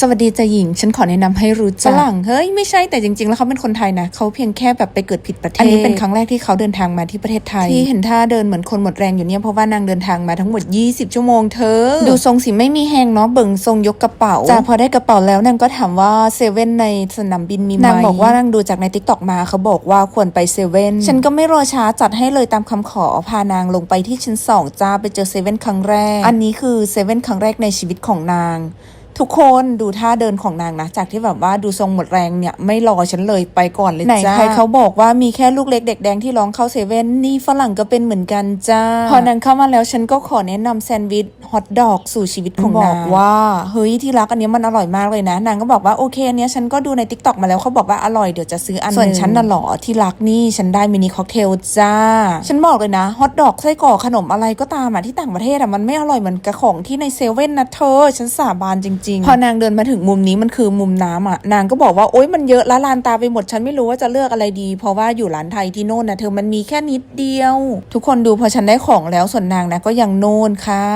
สวัสดีจ้าหญิง ฉันขอแนะนำให้รู้จักฝรั่งเฮ้ยไม่ใช่แต่จริง ๆ แล้วเขาเป็นคนไทยนะเขาเพียงแค่แบบไปเกิดผิดประเทศ อันนี้เป็นครั้งแรกที่เขาเดินทางมาที่ประเทศไทย ที่เห็นท่าเดินเหมือนคนหมดแรงอยู่เนี่ยเพราะว่านางเดินทางมาทั้งหมด 20 ชั่วโมงเธอ ดูทรงสิไม่มีแหงเนาะเบิ่งทรงยกกระเป๋าจ้าพอได้กระเป๋าแล้วนางก็ถามว่าเซเว่นในสนามบินมีไหมนางบอกว่านางดูจากในทิกตอกมาเขาบอกว่าควรไปเซเว่นฉันก็ไม่รอช้าจัดให้เลยตามคำขอพานางลงไปที่ชั้นสองจ้าไปเจอเซเว่นครั้งแรก อันนี้คือเซเว่นครั้งแรกในชีวิตของนาง ทุกคนดูท่าเดินของนางนะ จากที่แบบว่าดูทรงหมดแรงเนี่ยไม่รอฉันเลยไปก่อนเลยจ้าไหนใครเขาบอกว่ามีแค่ลูกเล็กเด็กแดงที่ร้องเข้าเซเว่นนี่ฝรั่งก็เป็นเหมือนกันจ้า พอนางเข้ามาแล้วฉันก็ขอแนะนำแซนด์วิชฮอทดอกสู่ชีวิตของนางบอกว่าเฮ้ยที่รักอันเนี้ยมันอร่อยมากเลยนะ นางก็บอกว่าโอเคอันเนี้ยฉันก็ดูในทิกตอกมาแล้วเขาบอกว่าอร่อยเดี๋ยวจะซื้ออันส่วนฉันน่ะหรอที่รักนี่ฉันได้มินิค็อกเทลจ้า ฉันบอกเลยนะฮอทดอกไส้กรอกขนมอะไรก็ตามอะที่ต่างประเทศอะมันไม่อร่อยเหมือนกับของที่ในเซเว่นนะเธอ ฉันสาบานจริงๆพอนางเดินมาถึงมุมนี้มันคือมุมน้ำอะ นางก็บอกว่าโอ๊ยมันเยอะละลานตาไปหมดฉันไม่รู้ว่าจะเลือกอะไรดี เพราะว่าอยู่ร้านไทยที่โน่นนะเธอมันมีแค่นิดเดียว ทุกคนดูพอฉันได้ของแล้วส่วนนางนะก็ยังโน่นค่ะ